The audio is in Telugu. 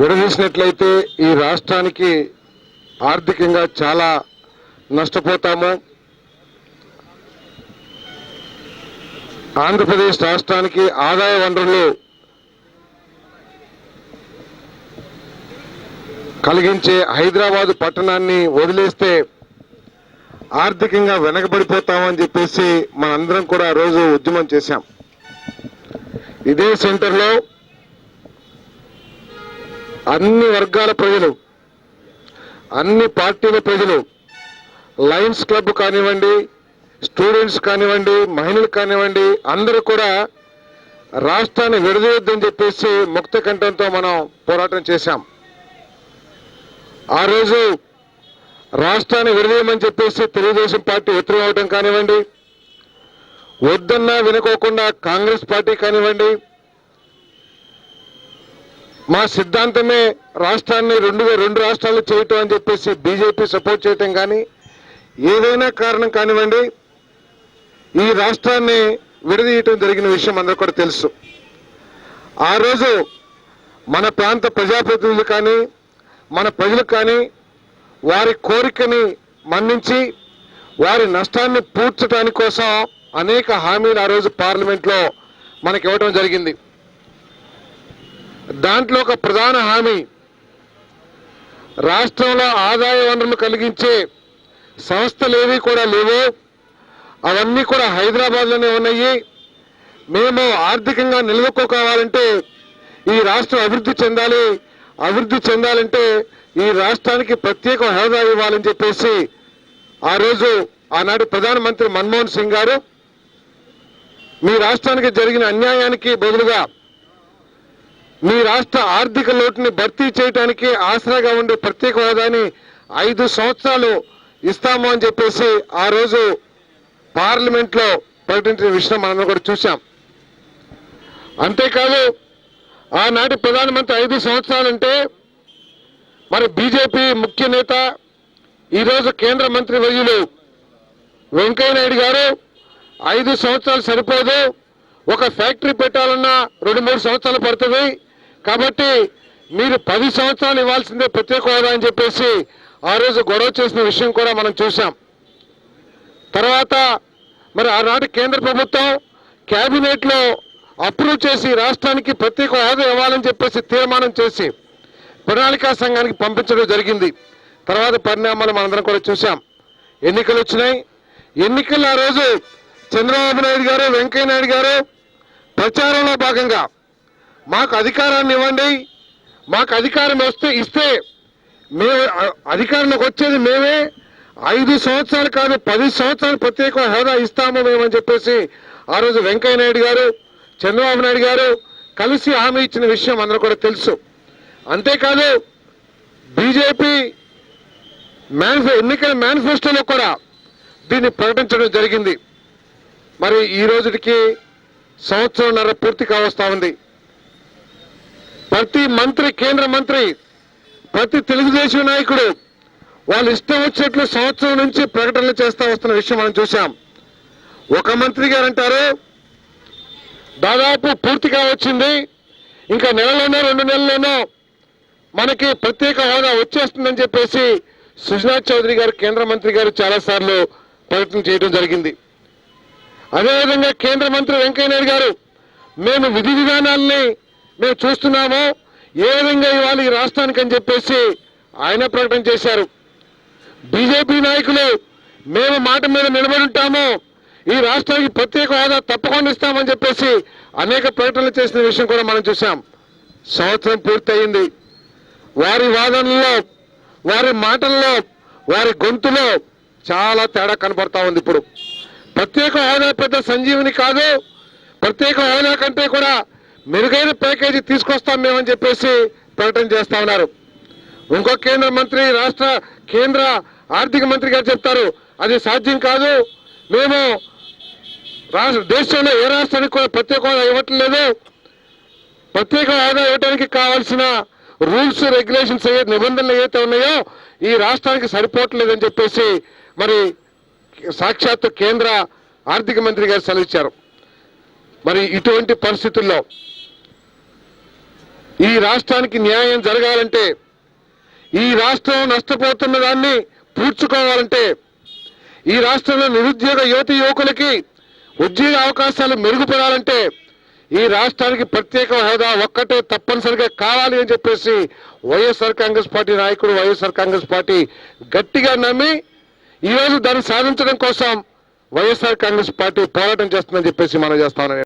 విడదీసినట్లయితే ఈ రాష్ట్రానికి ఆర్థికంగా చాలా నష్టపోతాము. ఆంధ్రప్రదేశ్ రాష్ట్రానికి ఆదాయ వనరులు కలిగించే హైదరాబాదు పట్టణాన్ని వదిలేస్తే ఆర్థికంగా వెనకబడిపోతామని చెప్పేసి మనందరం కూడా రోజు ఉద్యమం చేశాం. ఇదే సెంటర్లో అన్ని వర్గాల ప్రజలు అన్ని పార్టీల ప్రజలు లయన్స్ క్లబ్ కానివ్వండి స్టూడెంట్స్ కానివ్వండి మహిళలు కానివ్వండి అందరూ కూడా రాష్ట్రాన్ని విడదీయొద్దని చెప్పేసి ముక్త కంఠంతో మనం పోరాటం చేశాం. ఆ రోజు రాష్ట్రాన్ని విడదీయమని చెప్పేసి తెలుగుదేశం పార్టీ వ్యతిరేకం అవడం కానివ్వండి వద్దన్నా వినుకోకుండా కాంగ్రెస్ పార్టీ కానివ్వండి మా సిద్ధాంతమే రాష్ట్రాన్ని రెండు రెండు రాష్ట్రాలు చేయటం అని చెప్పేసి బీజేపీ సపోర్ట్ చేయటం కానీ ఏదైనా కారణం కానివ్వండి ఈ రాష్ట్రాన్ని విడదీయటం జరిగిన విషయం అందరూ కూడా తెలుసు. ఆ రోజు మన ప్రాంత ప్రజాప్రతినిధులు కానీ మన ప్రజలు కానీ వారి కోరికని మన్నించి వారి నష్టాన్ని పూడ్చడానికి కోసం అనేక హామీలు ఆ రోజు పార్లమెంట్లో మనకి ఇవ్వడం జరిగింది. దాంట్లో ఒక ప్రధాన హామీ. రాష్ట్రంలో ఆదాయ వనరులు కలిగించే సంస్థలేవి కూడా లేవు అవన్నీ కూడా హైదరాబాద్లోనే ఉన్నాయి. మేము ఆర్థికంగా నిలదొక్కుకోవాలంటే ఈ రాష్ట్రం అభివృద్ధి చెందాలి అభివృద్ధి చెందాలంటే ఈ రాష్ట్రానికి ప్రత్యేక హోదా ఇవ్వాలని చెప్పేసి ఆ రోజు ఆనాడు ప్రధానమంత్రి మన్మోహన్ సింగ్ గారు మీ రాష్ట్రానికి జరిగిన అన్యాయానికి బదులుగా మీ రాష్ట్ర ఆర్థిక లోటుని భర్తీ చేయడానికి ఆసరాగా ఉండే ప్రత్యేక హోదాని ఐదు సంవత్సరాలు ఇస్తాము అని చెప్పేసి ఆ రోజు పార్లమెంట్లో ప్రకటించిన విషయం మనం కూడా చూశాం. అంతేకాదు ఆనాటి ప్రధానమంత్రి ఐదు సంవత్సరాలంటే మరి బీజేపీ ముఖ్య నేత ఈరోజు కేంద్ర మంత్రి వర్యులు వెంకయ్యనాయుడు గారు ఐదు సంవత్సరాలు సరిపోదు ఒక ఫ్యాక్టరీ పెట్టాలన్నా రెండు మూడు సంవత్సరాలు పడుతుంది కాబట్టి మీరు పది సంవత్సరాలు ఇవ్వాల్సిందే ప్రత్యేక హోదా అని చెప్పేసి ఆ రోజు గొడవ చేసిన విషయం కూడా మనం చూసాం తర్వాత మరి ఆనాటి కేంద్ర ప్రభుత్వం క్యాబినెట్లో అప్రూవ్ చేసి రాష్ట్రానికి ప్రత్యేక హోదా ఇవ్వాలని చెప్పేసి తీర్మానం చేసి ప్రణాళికా సంఘానికి పంపించడం జరిగింది. తర్వాత పరిణామాలు మనందరం కూడా చూసాం ఎన్నికలు వచ్చినాయి. ఎన్నికల్లో ఆ రోజు చంద్రబాబు నాయుడు గారు వెంకయ్య నాయుడు గారు ప్రచారంలో భాగంగా మాకు అధికారాన్ని ఇవ్వండి. మాకు అధికారం వస్తే ఇస్తే మే అధికారంలోకి వచ్చేది మేమే. ఐదు సంవత్సరాలు కాదు పది సంవత్సరాలు ప్రత్యేక హోదా ఇస్తాము మేమని చెప్పేసి ఆ రోజు వెంకయ్య నాయుడు గారు చంద్రబాబు నాయుడు గారు కలిసి హామీ ఇచ్చిన విషయం అందరూ కూడా తెలుసు. అంతేకాదు బీజేపీ మేనిఫె ఎన్నికల మేనిఫెస్టోలో కూడా దీన్ని ప్రకటించడం జరిగింది. మరి ఈ రోజుకి సంవత్సరంన్నర పూర్తి కావస్తా ఉంది. ప్రతి మంత్రి కేంద్ర మంత్రి ప్రతి తెలుగుదేశం నాయకుడు వాళ్ళు ఇష్టం వచ్చినట్లు సంవత్సరం నుంచి ప్రకటనలు చేస్తా వస్తున్న విషయం మనం చూసాం ఒక మంత్రి గారు అంటారు దాదాపు పూర్తిగా వచ్చింది. ఇంకా నెలలోనో రెండు నెలల్లోనో మనకి ప్రత్యేక హోదా వచ్చేస్తుందని చెప్పేసి సుజనా చౌదరి గారు కేంద్ర మంత్రి గారు చాలాసార్లు ప్రయత్నం ప్రకటన చేయడం జరిగింది. అదేవిధంగా కేంద్ర మంత్రి వెంకయ్య నాయుడు గారు మేము విధి విధానాల్ని మేము చూస్తున్నాము. ఏ విధంగా ఇవ్వాలి ఈ రాష్ట్రానికి అని చెప్పేసి ఆయన ప్రకటన చేశారు. బీజేపీ నాయకులు మేము మాట మీద నిలబడి ఉంటాము. ఈ రాష్ట్రానికి ప్రత్యేక హోదా తప్పకుండా ఇస్తామని చెప్పేసి అనేక ప్రకటనలు చేసిన విషయం కూడా మనం చూసాం సంవత్సరం పూర్తయింది. వారి వాదనల్లో వారి మాటల్లో వారి గొంతులో చాలా తేడా కనపడతా ఉంది ఇప్పుడు. ప్రత్యేక హోదా పెద్ద సంజీవిని కాదు ప్రత్యేక హోదా కంటే కూడా మెరుగైన ప్యాకేజీ తీసుకొస్తాం మేమని చెప్పేసి ప్రకటన చేస్తా ఉన్నారు. ఇంకో కేంద్ర మంత్రి రాష్ట్ర కేంద్ర ఆర్థిక మంత్రి గారు చెప్తారు అది సాధ్యం కాదు. మేము రాష్ట్ర దేశంలో ఏ రాష్ట్రానికి కూడా ప్రత్యేక హోదా ఇవ్వట్లేదు. ప్రత్యేక హోదా ఇవ్వడానికి కావాల్సిన రూల్స్ రెగ్యులేషన్స్ ఏ నిబంధనలు ఏవైతే ఉన్నాయో ఈ రాష్ట్రానికి సరిపోవట్లేదని చెప్పేసి మరి సాక్షాత్తు కేంద్ర ఆర్థిక మంత్రి గారు సెలవిచ్చారు. మరి ఇటువంటి పరిస్థితుల్లో ఈ రాష్ట్రానికి న్యాయం జరగాలంటే ఈ రాష్ట్రం నష్టపోతున్న దాన్ని పూడ్చుకోవాలంటే ఈ రాష్ట్రంలో నిరుద్యోగ యువతి యువకులకి ఉద్యోగ అవకాశాలు మెరుగుపడాలంటే ఈ రాష్ట్రానికి ప్రత్యేక హోదా ఒక్కటే తప్పనిసరిగా కావాలి అని చెప్పేసి వైఎస్ఆర్ కాంగ్రెస్ పార్టీ నాయకుడు వైఎస్ఆర్ కాంగ్రెస్ పార్టీ గట్టిగా నమ్మి ఈ రోజు దాన్ని సాధించడం కోసం వైఎస్ఆర్ కాంగ్రెస్ పార్టీ పోరాటం చేస్తుందని చెప్పేసి మనం చేస్తామని